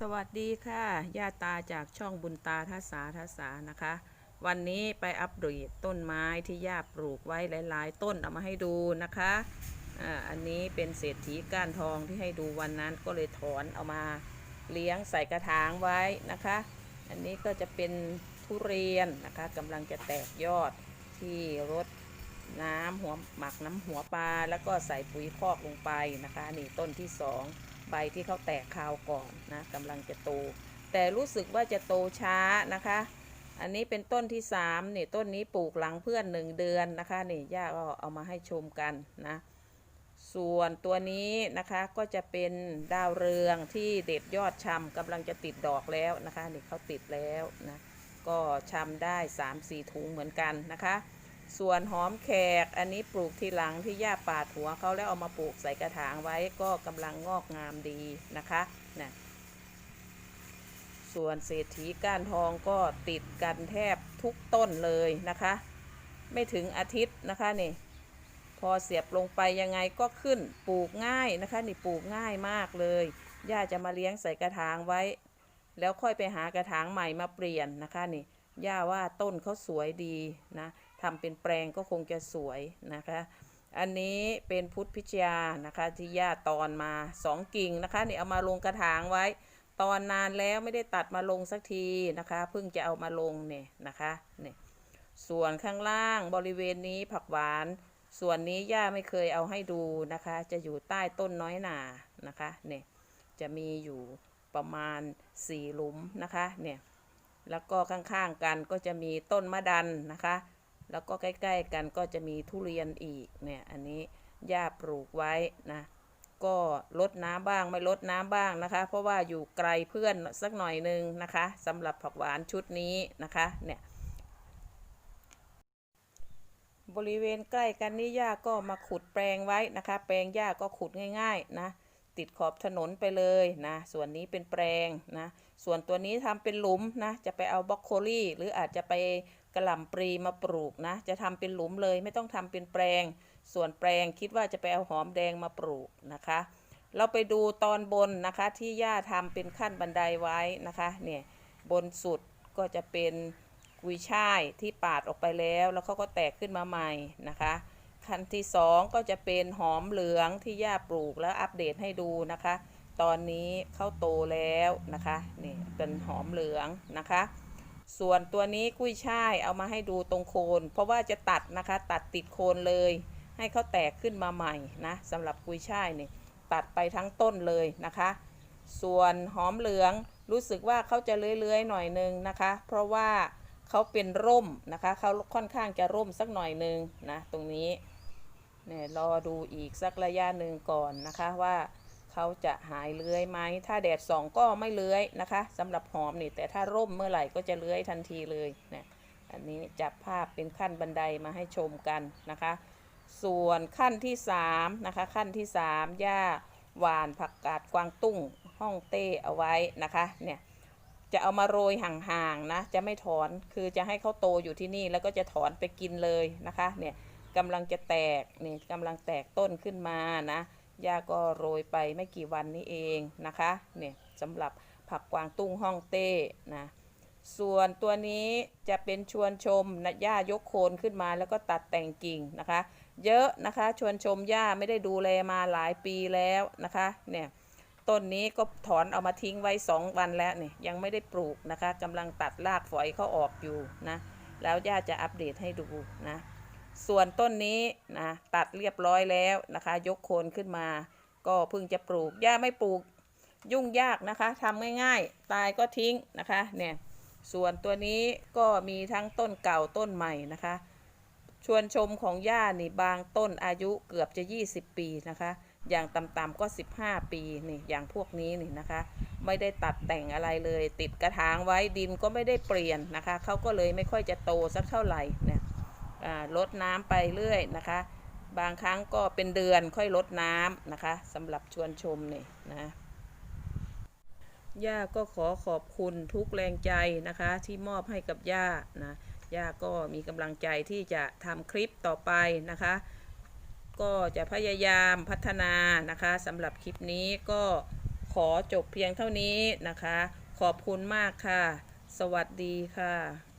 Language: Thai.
สวัสดีค่ะ ย่าตาจากช่องบุญตาทัศาทัศานะคะ วันนี้ไปอัปเดตต้นไม้ที่ย่าปลูกไว้หลายๆ ต้นเอามาให้ดูนะคะอ่าอันนี้เป็นเศรษฐีก้านทองที่ให้ดูวันนั้นก็เลยถอนเอามาเลี้ยงใส่กระถางไว้นะคะ อันนี้ก็จะเป็นทุเรียนนะคะกำลังจะแตกยอดที่รดน้ำหัวหมักน้ำหัวปลาแล้วก็ใส่ปุ๋ยคอกลงไปนะคะ นี่ต้นที่สอง ใบที่เขาแตกคราวก่อนนะกำลังจะโต แต่รู้สึกว่าจะโตช้านะคะ อันนี้เป็นต้นที่สามนี่ต้นนี้ปลูกหลังเพื่อนหนึ่งเดือนนะคะนี่ย่าก็เอามาให้ชมกันนะส่วนตัวนี้นะคะก็จะเป็นดาวเรืองที่เด็ดยอดชำกำลังจะติดดอกแล้วนะคะนี่เขาติดแล้วนะก็ชำได้ 3-4ถุงเหมือนกันนะคะ ส่วนหอมแขกอันนี้ปลูกทีหลังที่ย่าป่าดหัวเขาแล้วเอามาปลูกใส่กระถางไว้ก็กำลังงอกงามดีนะคะนะส่วนเศรษฐีก้านทองก็ติดกันแทบทุกต้นเลยนะคะ ไม่ถึงอาทิตย์นะคะนี่พอเสียบลงไปยังไงก็ขึ้นปลูกง่ายนะคะ นี่ปลูกง่ายมากเลยย่าจะมาเลี้ยงใส่กระถางไว้ แล้วค่อยไปหากระถางใหม่มาเปลี่ยนนะคะนี่ย่าว่าต้นเขาสวยดีนะ ทำเป็นแปลงก็คงจะสวยนะคะ อันนี้เป็นพุทธพิชยานะคะที่ย่าตอนมาสองกิ่งนะคะนี่เอามาลงกระถางไว้ ตอนนานแล้วไม่ได้ตัดมาลงสักทีนะคะเพิ่งจะเอามาลงเนี่ยนะคะเนี่ยส่วนข้างล่างบริเวณนี้ผักหวาน ส่วนนี้ย่าไม่เคยเอาให้ดูนะคะ จะอยู่ใต้ต้นน้อยหนานะคะเนี่ยจะมีอยู่ประมาณสี่หลุมนะคะเนี่ยแล้วก็ข้างๆกันก็จะมีต้นมะดันนะคะ แล้วก็ใกล้ๆกันก็จะมีทุเรียนอีกเนี่ยอันนี้ย่าปลูกไว้นะก็ลดน้ำบ้างไม่ลดน้ำบ้างนะคะ เพราะว่าอยู่ไกลเพื่อนสักหน่อยหนึงนะคะสำหรับผักหวานชุดนี้นะคะเนี่ยบริเวณใกล้กันนี่ย่าก็มาขุดแปลงไว้นะคะ แปลงย่าก็ขุดง่าย ๆ นะ ติดขอบถนนไปเลยนะ ส่วนนี้เป็นแปลงนะ ส่วนตัวนี้ทำเป็นหลุมนะ จะไปเอาบรอกโคลี่ หรืออาจจะไปกระหล่ำปลีมาปลูกนะ จะทำเป็นหลุมเลยไม่ต้องทำเป็นแปลง ส่วนแปลงคิดว่าจะไปเอาหอมแดงมาปลูกนะคะ เราไปดูตอนบนนะคะที่ย่าทำเป็นขั้นบันไดไว้นะคะเนี่ยบนสุดก็จะเป็นกุยช่ายที่ปาดออกไปแล้ว แล้วเขาก็แตกขึ้นมาใหม่นะคะ ขั้นที่สองก็จะเป็นหอมเหลืองที่ย่าปลูกแล้วอัปเดตให้ดูนะคะ ตอนนี้เข้าโตแล้วนะคะนี่เป็นหอมเหลืองนะคะ ส่วนตัวนี้กุ้ยช่ายเอามาให้ดูตรงโคน เพราะว่าจะตัดนะคะตัดติดโคนเลย ให้เขาแตกขึ้นมาใหม่นะสำหรับกุยช่ายนี่ตัดไปทั้งต้นเลยนะคะ ส่วนหอมเหลืองรู้สึกว่าเขาจะเลื้อยๆหน่อยนึงนะคะ เพราะว่าเขาเป็นร่มนะคะเขาค่อนข้างจะร่มสักหน่อยนึงนะตรงนี้ เนี่ยรอดูอีกสักระยะหนึ่งก่อนนะคะว่าเขาจะหายเลื้อยไหม ถ้าแดดส่องก็ไม่เลื้อยนะคะสำหรับหอมนี่แต่ถ้าร่มเมื่อไหร่ก็จะเลื้อยทันทีเลยเนี่ยอันนี้จับภาพเป็นขั้นบันไดมาให้ชมกันนะคะ ส่วนขั้นที่สามนะคะขั้นที่สามหญ้าหวานผักกาดกวางตุ้งห้องเต้เอาไว้นะคะเนี่ยจะเอามาโรยห่างๆนะจะไม่ถอนคือจะให้เขาโตอยู่ที่นี่แล้วก็จะถอนไปกินเลยนะคะเนี่ย กำลังจะแตกนี่กำลังแตกต้นขึ้นมานะย่าก็โรยไปไม่กี่วันนี้เองนะคะเนี่ยสำหรับผักกวางตุ้งห้องเต้นะส่วนตัวนี้จะเป็นชวนชมนะหญ้ายกโคนขึ้นมาแล้วก็ตัดแต่งกิ่งนะคะ เยอะนะคะชวนชมหญ้าไม่ได้ดูแลมาหลายปีแล้วนะคะเนี่ยต้นนี้ก็ถอนเอามาทิ้งไว้สองวันแล้วเนี่ยยังไม่ได้ปลูกนะคะกำลังตัดรากฝอยเขาออกอยู่นะแล้วย่าจะอัปเดตให้ดูนะ ส่วนต้นนี้นะตัดเรียบร้อยแล้วนะคะ ยกโคนขึ้นมา ก็เพิ่งจะปลูกย่าไม่ปลูกยุ่งยากนะคะทำง่ายๆ ตายก็ทิ้งนะคะเนี่ยส่วนตัวนี้ก็มีทั้งต้นเก่าต้นใหม่นะคะ ชวนชมของย่านี่บางต้นอายุเกือบจะ 20 ปีนะคะ อย่างต่ำๆก็ 15 ปีนี่อย่างพวกนี้นี่นะคะ ไม่ได้ตัดแต่งอะไรเลย ติดกระถางไว้ดินก็ไม่ได้เปลี่ยนนะคะเขาก็เลยไม่ค่อยจะโตสักเท่าไหร่เนี่ย ลดน้ำไปเรื่อยนะคะ บางครั้งก็เป็นเดือนค่อยลดน้ำนะคะสำหรับชวนชมนี่นะย่าก็ขอขอบคุณทุกแรงใจนะคะ ที่มอบให้กับย่านะย่าก็มีกำลังใจที่จะทำคลิปต่อไปนะคะ ก็จะพยายามพัฒนานะคะสำหรับคลิปนี้ก็ขขอจบเพียงเท่านี้นะคะ ขอบคุณมากค่ะ สวัสดีค่ะ